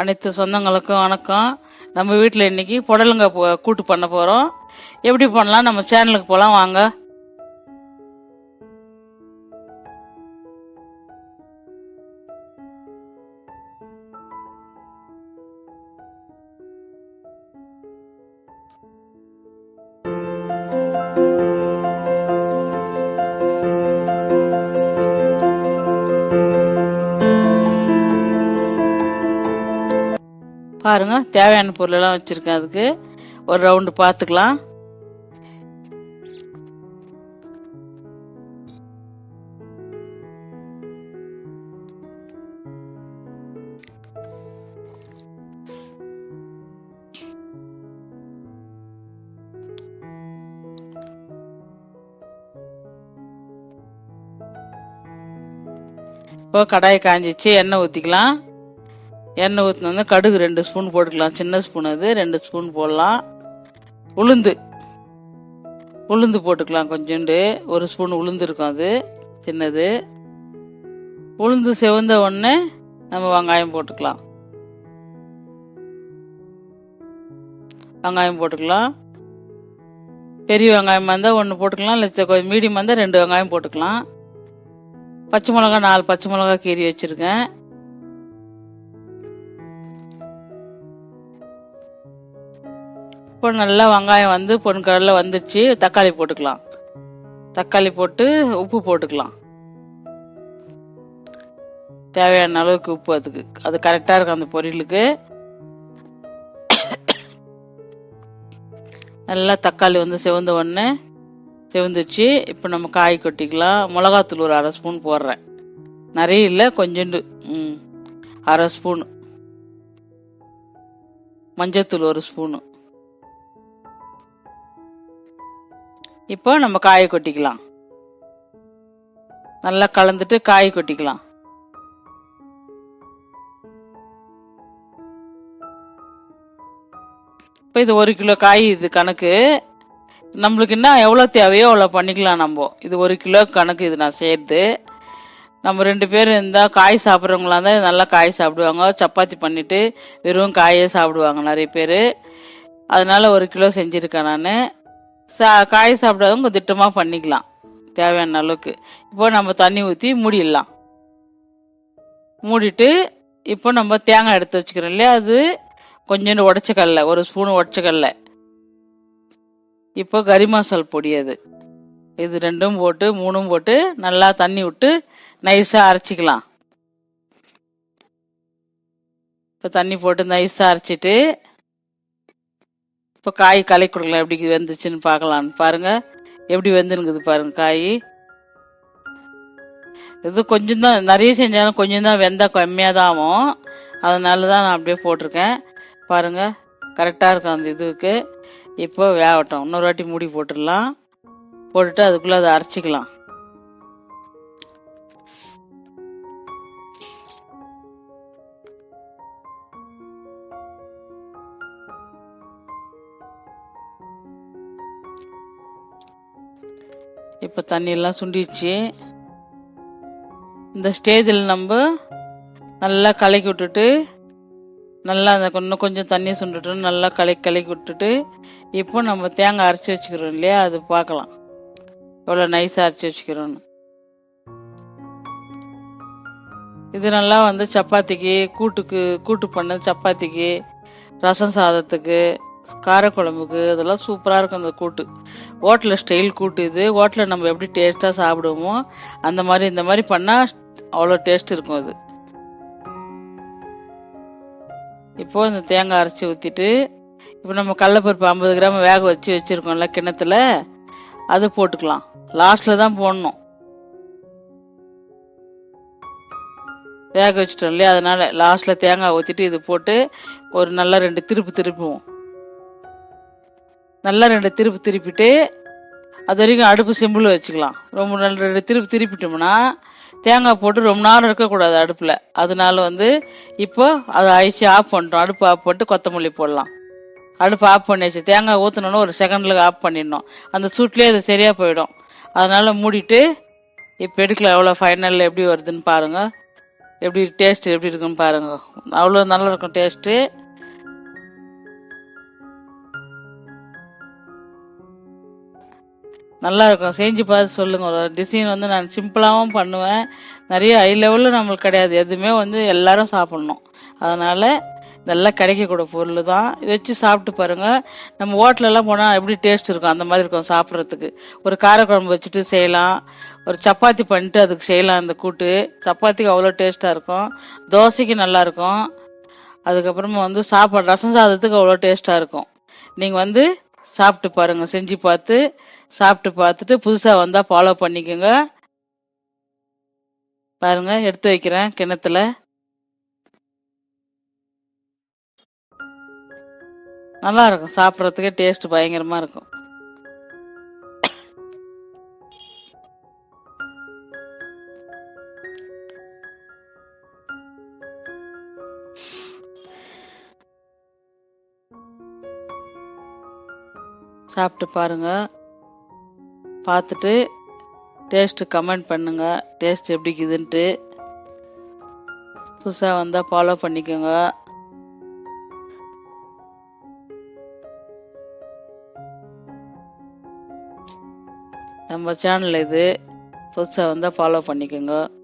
அனைத்து சொந்தங்களுக்கும் வணக்கம். நம்ம வீட்டில் இன்னைக்கு புடலங்க கூட்டு பண்ண போகிறோம் எப்படி பண்ணலாம்? நம்ம சேனலுக்கு போகலாம் வாங்க. பாருங்க தேவையான பொருளெல்லாம் வச்சுருக்கேன் அதுக்கு. ஒரு ரவுண்டு பார்த்துக்கலாம் இப்போ கடாயை காஞ்சிச்சு எண்ணெய் ஊற்றிக்கலாம் எண்ணெய் ஊற்றின வந்து கடுகு ரெண்டு ஸ்பூன் போட்டுக்கலாம். சின்ன ஸ்பூன் அது ரெண்டு ஸ்பூன் போடலாம். உளுந்து. உளுந்து போட்டுக்கலாம் கொஞ்சோண்டு. ஒரு ஸ்பூன் உளுந்து இருக்கும் அது சின்னது. உளுந்து செவந்த உடனே நம்ம வெங்காயம் போட்டுக்கலாம். வெங்காயம் போட்டுக்கலாம். பெரிய வெங்காயமாக இருந்தால் ஒன்று போட்டுக்கலாம். இல்லை கொஞ்சம் மீடியமாக இருந்தால் ரெண்டு வெங்காயம் போட்டுக்கலாம். பச்சை மிளகா நாலு பச்சை மிளகா கீறி வச்சுருக்கேன். இப்போ நல்லா வெங்காயம் வந்து பொன் கலரில் வந்துடுச்சு தக்காளி போட்டுக்கலாம். தக்காளி போட்டு உப்பு போட்டுக்கலாம். தேவையான அளவுக்கு உப்பு அதுக்கு. அது கரெக்டாக இருக்கும் அந்த பொரியலுக்கு. நல்லா தக்காளி வந்து செவந்த உடனே செவந்துச்சு. இப்போ நம்ம காய் கொட்டிக்கலாம். மிளகாத்தூள் ஒரு அரை ஸ்பூன் போடுறேன். நிறைய இல்லை கொஞ்சோண்டு. ம். அரை ஸ்பூன். மஞ்சத்தூள் ஒரு ஸ்பூனு. இப்போ நம்ம காயை கொட்டிக்கலாம். நல்லா கலந்துட்டு காய் கொட்டிக்கலாம். இப்போ இது ஒரு கிலோ காய் இது கணக்கு. நம்மளுக்கு என்ன எவ்வளோ தேவையோ அவ்வளோ பண்ணிக்கலாம் நம்ம. இது ஒரு கிலோ கணக்கு இது நான் சேர்த்து. நம்ம ரெண்டு பேர் இருந்தால் காய் சாப்பிட்றவங்களா இருந்தால் நல்லா காய் சாப்பிடுவாங்க. சப்பாத்தி பண்ணிவிட்டு வெறும் காயே சாப்பிடுவாங்க நிறைய பேர். அதனால் ஒரு கிலோ செஞ்சுருக்கேன் நான். சா காய் சாப்பிடாதவங்க திட்டமாக பண்ணிக்கலாம். தேவையான அளவுக்கு. இப்போ நம்ம தண்ணி ஊற்றி மூடிடலாம். மூடிட்டு இப்போ நம்ம தேங்காய் எடுத்து வச்சுக்கிறோம் இல்லையா? அது கொஞ்சோண்டு உடச்ச ஒரு ஸ்பூன் உடச்ச இப்போ கறி மசால் பொடி அது. இது ரெண்டும் போட்டு மூணும் போட்டு நல்லா தண்ணி விட்டு நைஸாக அரைச்சிக்கலாம். இப்போ தண்ணி போட்டு நைஸாக அரைச்சிட்டு இப்போ காய் கலை கொடுக்கலாம். எப்படி வந்துச்சுன்னு பார்க்கலான்னு. பாருங்க. எப்படி வெந்துருக்குது பாருங்க காய். இது கொஞ்சம் தான் நிறைய செஞ்சாலும் கொஞ்சம் தான் வெந்தால் கம்மியாக தான் ஆகும். அதனால தான் நான் அப்படியே போட்டிருக்கேன். பாருங்க. கரெக்டாக இருக்கும் அந்த இதுக்கு இப்போ வேகட்டும். இன்னொரு வாட்டி மூடி போட்டுடலாம். போட்டுட்டு அதுக்குள்ளே அதை அரைச்சிக்கலாம். இப்போ தண்ணியெல்லாம் சுண்டிடுச்சு. இந்த ஸ்டேஜில் நம்ம நல்லா கலக்கி விட்டுட்டு நல்லா அந்த இன்னும் கொஞ்சம் தண்ணி சுண்டுட்டு நல்லா கலக்கி கலக்கி விட்டுட்டு இப்போ நம்ம தேங்காய் அரைச்சி வச்சுக்கிறோம் இல்லையா? அது பார்க்கலாம். எவ்வளோ நைஸாக அரைச்சி வச்சுக்கிறோன்னு இது நல்லா வந்து சப்பாத்திக்கு கூட்டுக்கு கூட்டு பண்ண சப்பாத்திக்கு ரசம் சாதத்துக்கு காரக்குழம்புக்கு இதெல்லாம் சூப்பராக இருக்கும் அந்த கூட்டு. ஹோட்டலில் ஸ்டைல் கூட்டு இது. ஹோட்டலில் நம்ம எப்படி டேஸ்ட்டாக சாப்பிடுவோமோ அந்த மாதிரி இந்த மாதிரி பண்ணால் அவ்வளோ டேஸ்ட் இருக்கும் அது. இப்போது இந்த தேங்காய் அரைச்சி ஊற்றிட்டு இப்போ நம்ம கடலப்பருப்பு ஐம்பது கிராம் வேக வச்சு வச்சுருக்கோம்ல கிணத்துல அது போட்டுக்கலாம். லாஸ்ட்டில் தான் போடணும். வேக வச்சுட்டோம் இல்லையா? அதனால் லாஸ்ட்டில் தேங்காய் ஊற்றிட்டு இது போட்டு ஒரு நல்லா ரெண்டு திருப்பு திருப்புவோம். நல்லா ரெண்டு திருப்பு திருப்பிட்டு அது வரைக்கும் அடுப்பு சிம்பிள் வச்சுக்கலாம். ரொம்ப நல்ல ரெண்டு திருப்பி திருப்பிட்டோம்னா தேங்காய் போட்டு ரொம்ப நேரம் இருக்கக்கூடாது அடுப்பில். அதனால வந்து இப்போ அதை அழிச்சு ஆஃப் பண்ணிட்டோம். அடுப்பு ஆஃப் பண்ணிட்டு கொத்தமல்லி போடலாம். அடுப்பு ஆஃப் பண்ணியாச்சு. தேங்காய் ஊற்றினோன்னு ஒரு செகண்டில் ஆஃப் பண்ணிடணும். அந்த சூட்லேயே அது சரியாக போயிடும். அதனால் மூடிட்டு இப்போ எடுக்கலாம் எவ்வளோ ஃபைனலில் எப்படி வருதுன்னு பாருங்கள் எப்படி டேஸ்ட் எப்படி இருக்குன்னு பாருங்க. அவ்வளோ நல்லா இருக்கும் டேஸ்ட்டு நல்லா இருக்கும் செஞ்சு பார்த்து சொல்லுங்க. ஒரு டிசைன் வந்து நான் சிம்பிளாகவும் பண்ணுவேன். நிறைய ஹை லெவலில் நம்மளுக்கு கிடையாது. எதுவுமே வந்து எல்லாரும் சாப்பிட்ணும். அதனால இதெல்லாம் கிடைக்கக்கூடிய பொருள் தான். வச்சு சாப்பிட்டு பாருங்க. நம்ம ஹோட்டலெல்லாம் போனால் எப்படி டேஸ்ட் இருக்கும்? அந்த மாதிரி இருக்கும் சாப்பிட்றதுக்கு. ஒரு காரக்குழம்பு வச்சுட்டு செய்யலாம். ஒரு சப்பாத்தி பண்ணிட்டு அதுக்கு செய்யலாம் அந்த கூட்டு. சப்பாத்திக்கு அவ்வளோ டேஸ்ட்டாக இருக்கும். தோசைக்கு நல்லா இருக்கும் அதுக்கப்புறமா வந்து சாப்பாடு ரசம் சாதத்துக்கு அவ்வளோ டேஸ்ட்டாக இருக்கும். நீங்கள் வந்து சாப்பிட்டு பாருங்க செஞ்சு பார்த்து சாப்பிட்டு பார்த்துட்டு புதுசாக வந்தால் ஃபாலோ பண்ணிக்கோங்க. பாருங்க எடுத்து வைக்கிறேன் கிணத்துல நல்லா இருக்கும் சாப்பிட்றதுக்கே டேஸ்ட் பயங்கரமாக இருக்கும். சாப்பிட்டு பாருங்க. பார்த்துட்டு டேஸ்ட்டு கமெண்ட் பண்ணுங்க. டேஸ்ட் எப்படி இருக்குதுன்ட்டு. புதுசாக வந்தால் ஃபாலோ பண்ணிக்கோங்க. நம்ம சேனல் இது. புதுசாக வந்தால் ஃபாலோ பண்ணிக்கோங்க.